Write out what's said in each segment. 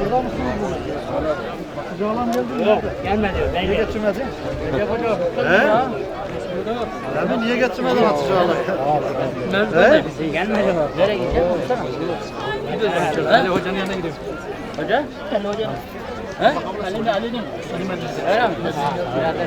Burada mısınız bunu? Sıcağılan geldi mi? Yok gelmedi. Ben Niye getirmedin? He? Yani niye getirmedin Hatice Ağa'yı? He? Gelmedi. Nereye gideceğim? Baksana. Ali hocanın yanına gidiyorum. Hoca? Ali hoca. He? Ali de Ali'nin. Öyle mi? Birader.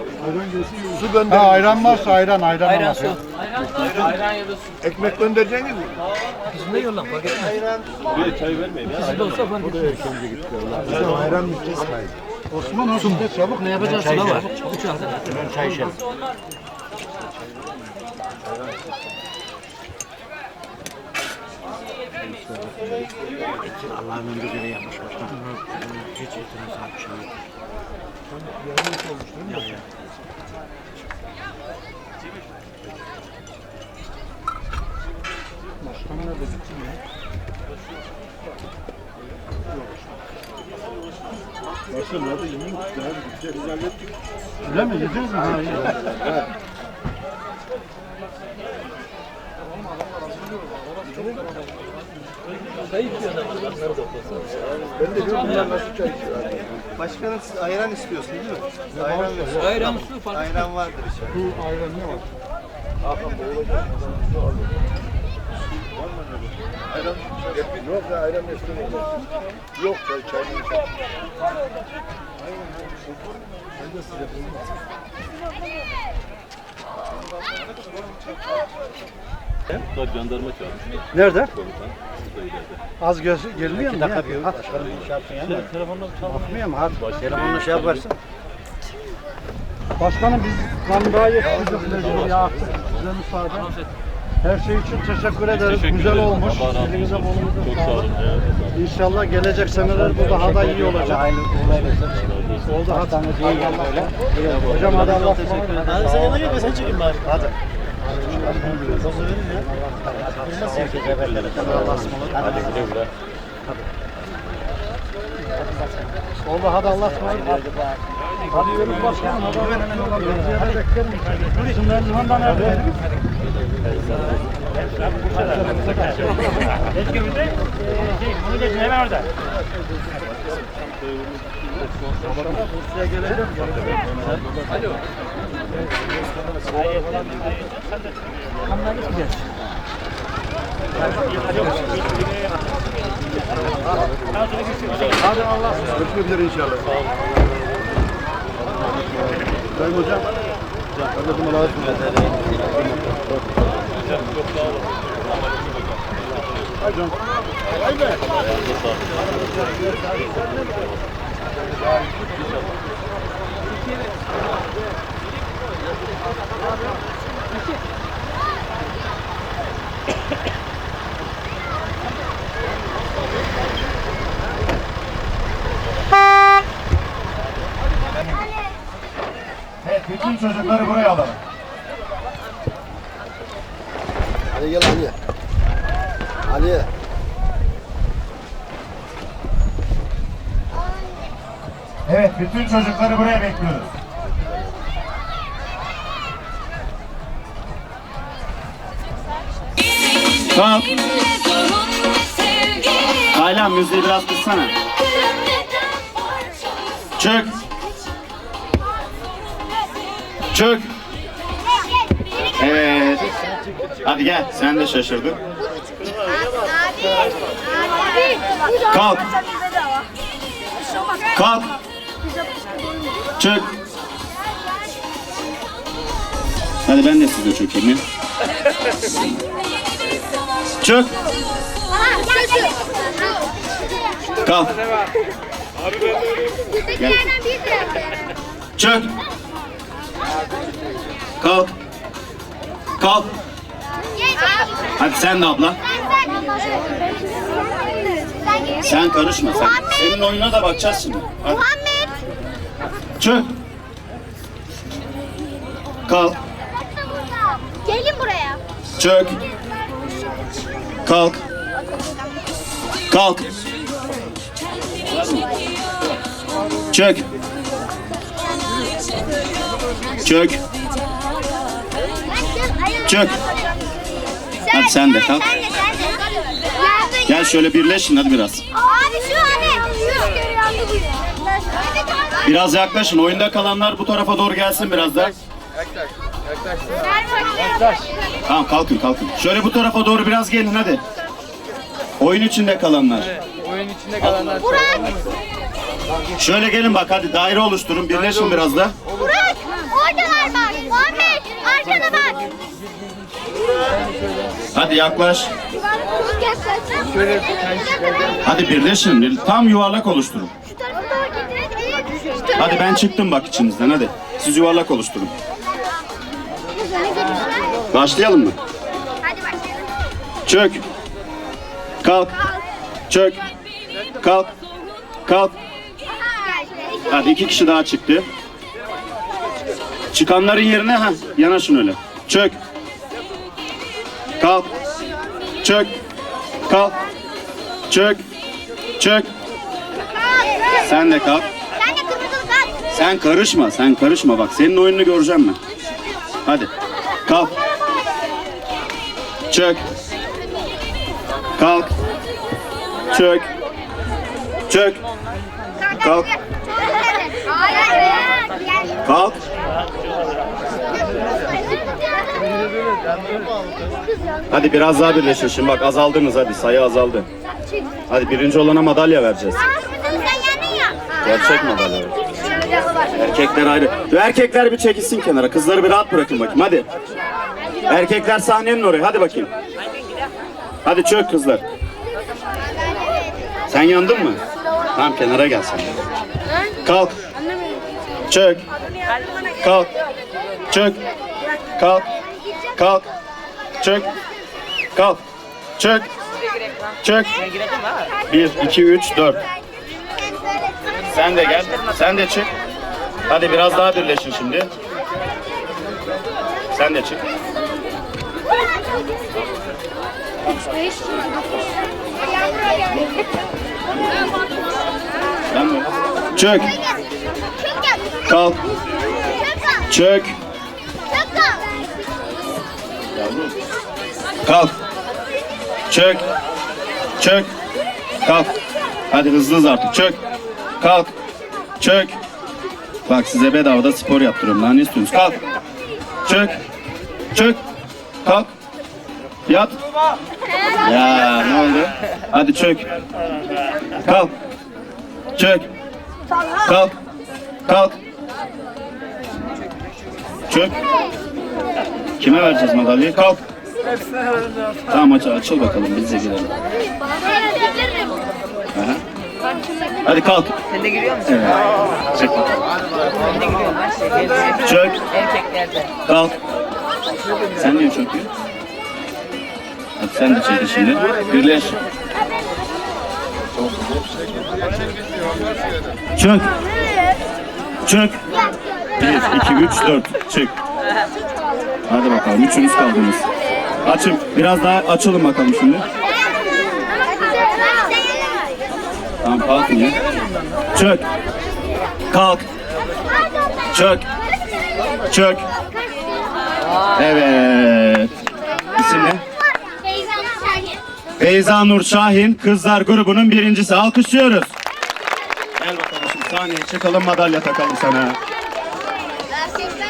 Su gönder. Ha, ayran varsa ayran, ayran, ayran Ayran su. Ayran ya da su. Ekmek göndereceksiniz mi? Ayran mı? Osman olsun de çabuk ne yapacağız? Çay var. Çay içelim. Allah'ın ömrü göre yapmış başkanım. Hiç itiraz bir şey yok. Ya, ya. Başkan nerede gitti mi ya? Yemin. Biz hallettik. Öyle mi? Yiyeceğiz mi? Ha, iyi. Ben de diyorum bunlar nasıl çay içiyor? Başkanım siz ayran istiyorsunuz değil mi? Ayran ver. Ayran su falan. Ayran vardır içeride. Bu ayran ne var? Ayran Yok ya ayran istemiyorum. Yok çay çay. Jandarma çağırmış. Nerede? Komutan. Burada ileride. Az göz gelmiyor mu? Bir dakika bir başkanım şey yapsın ya. Telefonla Bakmıyor mu? Hadi. Telefonla şey yaparsın. Başkanım biz kandığa yetiştirdik mecbur ya. Size müsaade. Her şey için teşekkür ederiz. Güzel olmuş. Allah razı olsun. Elinize kolunuza Çok sağ sağlık. olun. İnşallah gelecek seneler bu daha da iyi olacak. Oldu hadi. Hocam hadi Allah Hadi sen yana gel sen çekin bari. Hadi. Hadi güle güle. Oldu hadi Allah ısmarladık. Hadi yürü başkanım. Hadi ben Ziyaret beklerim. Bizim Erzuhan'da nerede? Hemen orada. Bursa'ya geleceğim. Alo. Kanları gideceğiz. Hadi Allah Görüşmek üzere inşallah. Sayın hocam. Kardeşim Allah'a canım. Haydi. Evet, bütün çocukları buraya alalım. Hadi gel Ali. Ali. Evet, bütün çocukları buraya bekliyoruz. Tamam. Hala müziği biraz kıssana. Çık. Çık. Evet. Hadi gel sen de şaşırdın. Kalk. Kalk. Çık. Hadi ben de size çökeyim ya. Çık. Kalk. De. Çık. Kalk. Kalk. Hadi sen de abla. Sen karışma sen. Senin oyuna da bakacağız şimdi. Hadi. Muhammed. Çık. Kalk. Gelin buraya. Çık. Kalk. Kalk. Çık. Çık. Çık. Hadi sen de kalk. Sen de sen de. Yardım- Gel şöyle birleşin hadi biraz. Abi şu hani. Şu. Biraz yaklaşın. Oyunda kalanlar bu tarafa doğru gelsin biraz da. Tamam kalkın kalkın. Şöyle bu tarafa doğru biraz gelin hadi. Oyun içinde kalanlar. Oyun içinde kalanlar Burak. Şöyle gelin bak hadi daire oluşturun. Birleşin biraz da. Burak. Oradalar bak. Muhammed. Arkana bak. Hadi yaklaş. Hadi birleşin. Bir- Tam yuvarlak oluşturun. Hadi ben çıktım bak içinizden hadi. Siz yuvarlak oluşturun. Başlayalım mı? Çök. Kalk. Çök. Kalk. Kalk. Hadi iki kişi daha çıktı. Çıkanların yerine ha yanaşın öyle. Çök. Kalk. Çök. Kalk. Çök. Çök. Sen de kalk. Sen de kırmızılı kalk. Sen karışma, sen karışma bak. Senin oyununu göreceğim ben. Hadi. Kalk. Çök. Kalk. Çök. Çök. Kalk. Kalk. Hadi biraz daha birleşin şimdi bak azaldınız hadi sayı azaldı. Hadi birinci olana madalya vereceğiz. Gerçek madalya. Erkekler ayrı. Erkekler bir çekilsin kenara. Kızları bir rahat bırakın bakayım hadi. Erkekler sahnenin oraya hadi bakayım. Hadi çök kızlar. Sen yandın mı? Tamam kenara gel sen. Kalk. Çök. Kalk. Çök. Kalk. Kalk. Çök. Kalk. Çök. Çök. Bir, iki, üç, dört. Sen de gel. Sen de çık. Hadi biraz daha birleşin şimdi. Sen de çık. Sen de. Çök. Kalk. Çök. Kalk. Çök. Çök. Kalk. Hadi hızlı artık. Çök. Kalk. Çök. Bak size bedavada spor yaptırıyorum. Daha ne istiyorsunuz? Kalk. Çök. Çök. Kalk. Yat. Ya ne oldu? Hadi çök. Kalk. Çök. Kalk. Kalk. Çök. Kime vereceğiz madalyayı? Kalk. Tamam aç, açıl bakalım biz de girelim. Aha. Hadi kalk. Sen de giriyor musun? Evet. Çek bakalım. Ben de giriyorum. Ben şey, Çök. erkeklerde. Kalk. Sen niye çöküyorsun? Hadi sen de çekil şimdi. Birleş. Çök. Çök. Bir, iki, üç, dört. Çık. Hadi bakalım. Üçünüz kaldınız. Açın. Biraz daha açılın bakalım şimdi. Tamam kalkın ya. Çök. Kalk. Çök. Çök. Evet. İsim ne? Beyza Nur Şahin Kızlar grubunun birincisi. Alkışlıyoruz. Gel bakalım şimdi sahneye çıkalım madalya takalım sana. Erkekler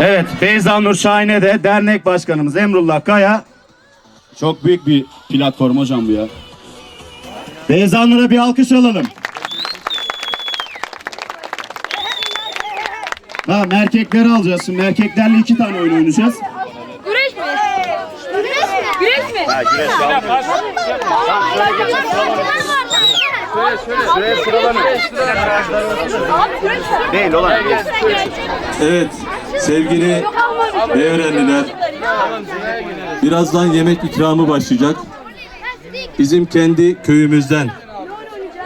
Evet, Beyza Nur Şahine de dernek başkanımız Emrullah Kaya. Çok büyük bir platform hocam bu ya. Beyza Nur'a bir alkış alalım. Tamam erkekleri alacağız şimdi. Erkeklerle iki tane oyun oynayacağız. Güreş mi? Güreş mi? Güreş mi? Ha, güreş. Şuraya sıralanın. Değil olan. Evet sevgili Devrenliler. Birazdan yemek ikramı başlayacak. Bizim kendi köyümüzden.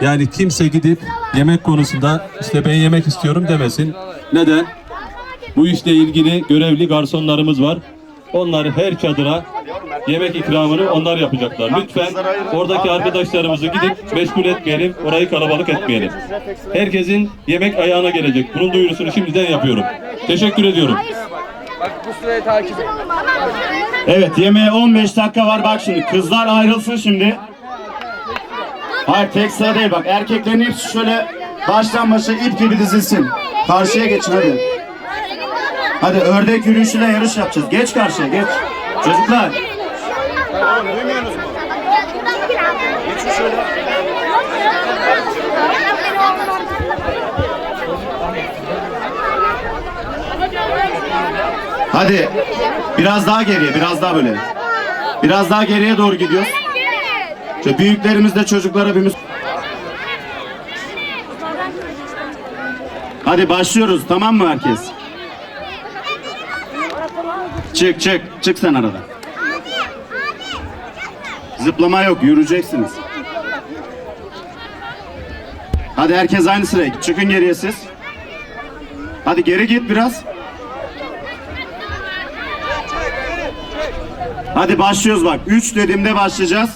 Yani kimse gidip yemek konusunda işte ben yemek istiyorum demesin. Neden? Bu işle ilgili görevli garsonlarımız var. Onlar her çadıra yemek ikramını onlar yapacaklar. Lütfen oradaki arkadaşlarımızı gidip meşgul etmeyelim, orayı kalabalık etmeyelim. Herkesin yemek ayağına gelecek. Bunun duyurusunu şimdiden yapıyorum. Teşekkür ediyorum. Evet yemeğe 15 dakika var bak şimdi. Kızlar ayrılsın şimdi. Hayır tek sıra değil bak. Erkeklerin hepsi şöyle baştan başa ip gibi dizilsin. Karşıya geçin hadi. Hadi ördek yürüyüşüyle yarış yapacağız. Geç karşıya geç. Çocuklar. Hadi. Biraz daha geriye, biraz daha böyle. Biraz daha geriye doğru gidiyoruz. Şöyle büyüklerimiz de çocuklara bir Hadi başlıyoruz tamam mı herkes? Çık çık çık sen arada. Zıplama yok yürüyeceksiniz. Hadi herkes aynı sıraya çıkın geriye siz. Hadi geri git biraz. Hadi başlıyoruz bak. 3 dediğimde başlayacağız.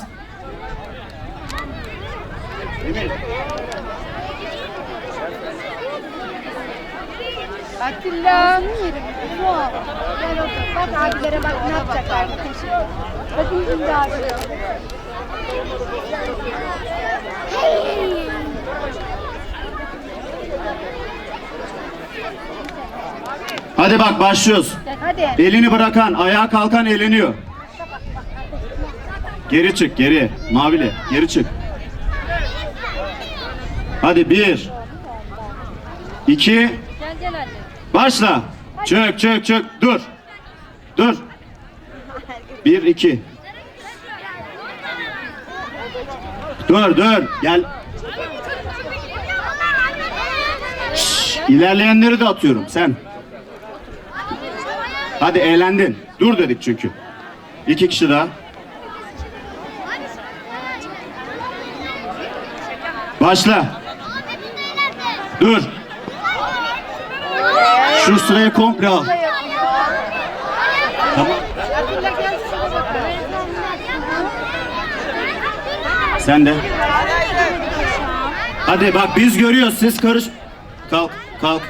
Atilla. Gel otur. Bak abilere bak ne yapacaklar. Bakın şimdi abi. Hadi bak başlıyoruz. Hadi. Elini bırakan, ayağa kalkan eleniyor. Geri çık, geri. Mavili, geri çık. Hadi bir. iki. Başla. Çök, çök, çök. Dur. Dur. Bir, iki. Dur, dur. Gel. Şşş, ilerleyenleri de atıyorum. Sen. Hadi eğlendin. Dur dedik çünkü. İki kişi daha. Başla. Dur. Şu sırayı komple al. Sen de. Hadi bak biz görüyoruz siz karış. Kalk kalk.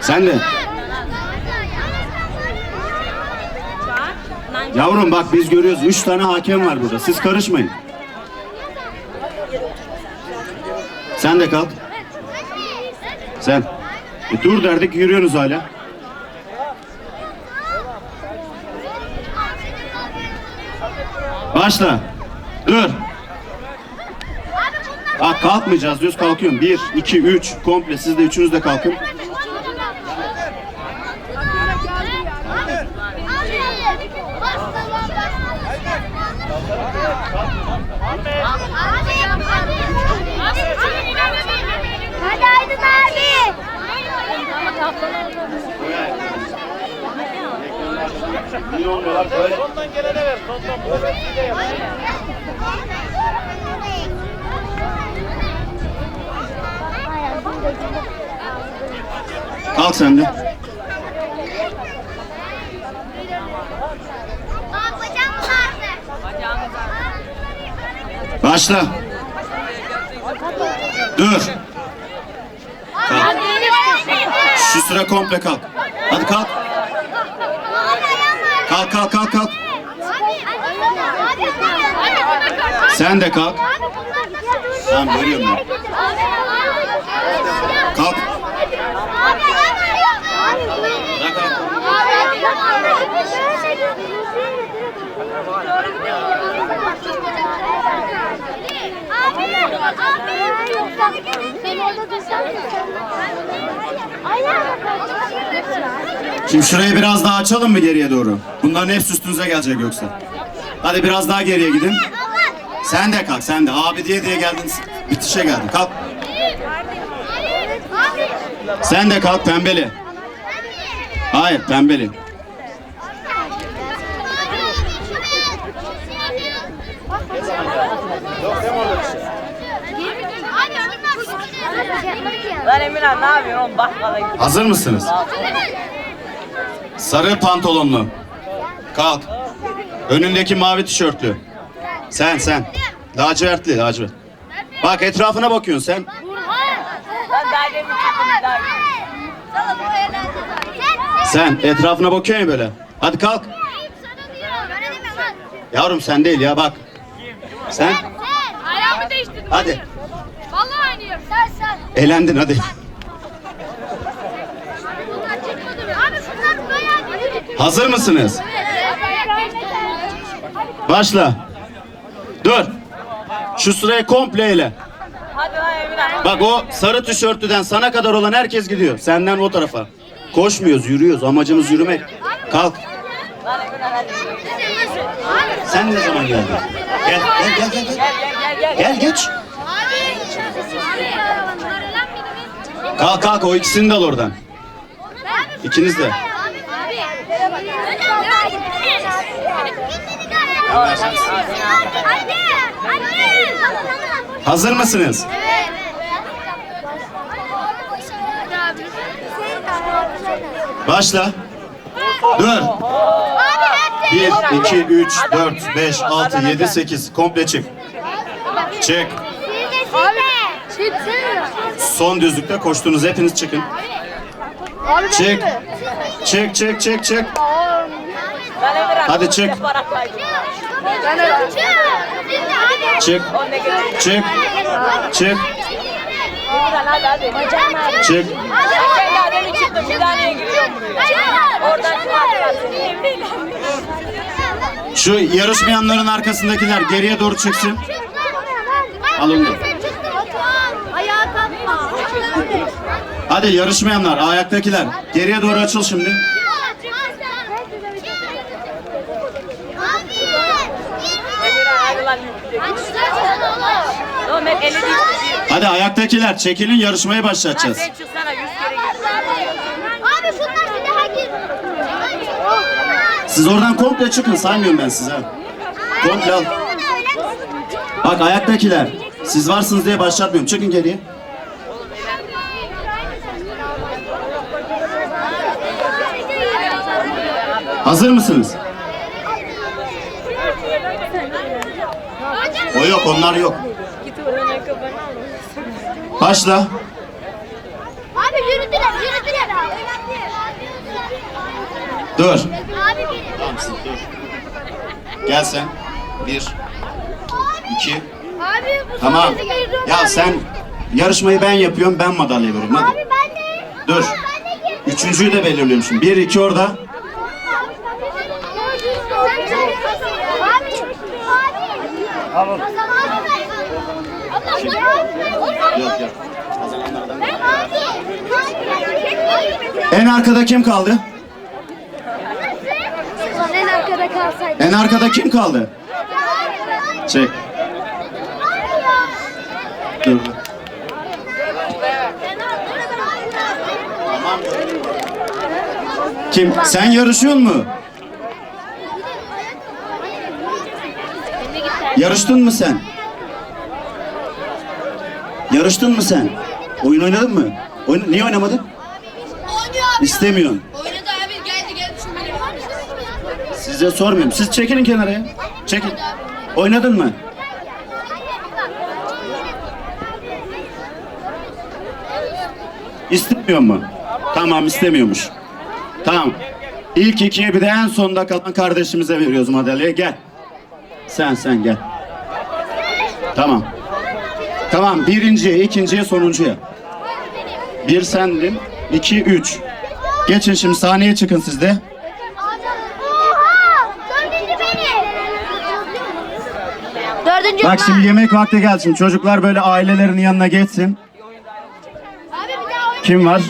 Sen de. Yavrum bak biz görüyoruz. Üç tane hakem var burada. Siz karışmayın. Sen de kalk. Sen. E dur derdik yürüyorsunuz hala. Başla. Dur. Bak kalkmayacağız diyoruz kalkıyorum. Bir, iki, üç. Komple siz de üçünüz de kalkın. Kalk sen de. Bacağım ağrıdı. Başla. Dur. Şu sıra komple kalk. Hadi kalk. Kalk kalk kalk kalk. Sen de kalk. Tamam görüyorum ben. Kalk. Bırak Abi, abi. Ben orada dursam mı? Şimdi şurayı biraz daha açalım mı geriye doğru? Bunların hepsi üstünüze gelecek yoksa. Hadi biraz daha geriye gidin. Sen de kalk sen de. Abi diye diye geldin. Bitişe geldin. Kalk. Sen de kalk pembeli. Hayır pembeli. Lan Emirhan ne yapıyorsun git. Hazır mısınız? Sarı pantolonlu. Kalk. Önündeki mavi tişörtlü. Sen sen. Lacivertli lacivert. Bak etrafına bakıyorsun sen. Sen etrafına bakıyorsun ya böyle. Hadi kalk. Yavrum sen değil ya bak. Sen Ayağımı değiştirdim. hadi. Vallahi oynuyorum. Sen sen. Eğlendin hadi. Bunlar çıkmadı mı? Abi bunlar bayağı Hazır mısınız? Başla. Dur. Şu sırayı komple eyle. Hadi lan Emirhan. Bak o sarı tişörtlüden sana kadar olan herkes gidiyor. Senden o tarafa. Koşmuyoruz, yürüyoruz. Amacımız yürümek. Kalk. Sen ne zaman geldin? Gel, gel, gel, gel. Gel, Gel gel gel. gel geç. Kalk, kalk. O ikisini de al oradan. İkiniz de. Hazır mısınız? Başla. Dur. 1, 2, 3, 4, 5, 6, 7, 8. Komple çık. Çık. Son düzlükte koştunuz. Hepiniz çıkın. Çık. Çık, çık, çık, çık. Hadi çık. Çık. Çık. Çık. Çık. Seni. Şu yarışmayanların arkasındakiler geriye doğru çıksın. Al onu. Hadi yarışmayanlar, ayaktakiler. Geriye doğru açıl şimdi. Hadi lan değil. Ayaktakiler çekilin yarışmayı başlatacağız. Sen çıksana yüz kere git. Abi şunlar bir daha gir. Siz oradan komple çıkın saymıyorum ben size. Komple al. Bak ayaktakiler. Siz varsınız diye başlatmıyorum. Çıkın geriye. Hazır mısınız? O yok, onlar yok. Başla. Abi yürüdüler, yürüdüler. Dur. Abi biri. Gel sen. Bir. iki. Abi bu Tamam. Ya sen yarışmayı ben yapıyorum, ben madalya veriyorum. Hadi. Abi ben de. Dur. Ben de. Üçüncüyü de belirliyorum şimdi. Bir, iki orada. Abi. Abi. Al onu. Allah Yok yok. Abi. En arkada kim kaldı? En arkada kalsaydı. En arkada kim kaldı? Çek. Dur. Kim? Sen yarışıyor mu? Yarıştın mı sen? Yarıştın mı sen? Oyun oynadın mı? Oyun, niye oynamadın? Oynuyor abi. İstemiyorsun. Oynadı abi geldi geldi şu. Size sormuyorum. Siz çekilin kenara. Çekil. Oynadın mı? İstemiyor mu? Tamam istemiyormuş. Tamam. İlk ikiye bir de en sonda kalan kardeşimize veriyoruz madalyayı. Gel. Sen sen gel. Tamam. Tamam birinciye, ikinciye, sonuncuya. Bir sendin, iki, üç. Geçin şimdi sahneye çıkın siz de. Dördüncü Bak şimdi yemek vakti. Şimdi çocuklar böyle ailelerin yanına geçsin. Kim var?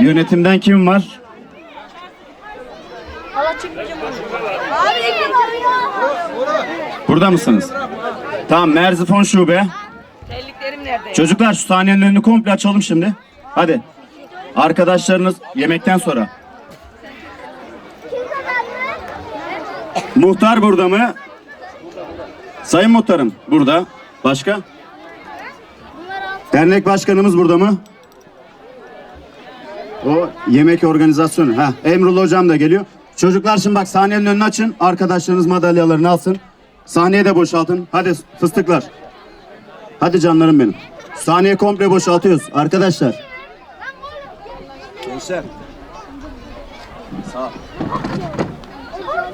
Yönetimden kim var? Burada mısınız? Tamam Merzifon şube. Terliklerim nerede? Çocuklar şu sahnenin önünü komple açalım şimdi. Hadi. Arkadaşlarınız yemekten sonra. Muhtar burada mı? Sayın muhtarım burada. Başka? Dernek başkanımız burada mı? O yemek organizasyonu. Ha, Emrullah hocam da geliyor. Çocuklar şimdi bak sahnenin önünü açın. Arkadaşlarınız madalyalarını alsın. Sahneye de boşaltın. Hadi fıstıklar. Hadi canlarım benim. Sahneyi komple boşaltıyoruz arkadaşlar. Gençler.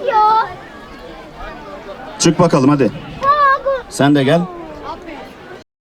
Ya. Çık bakalım hadi. Sen de gel.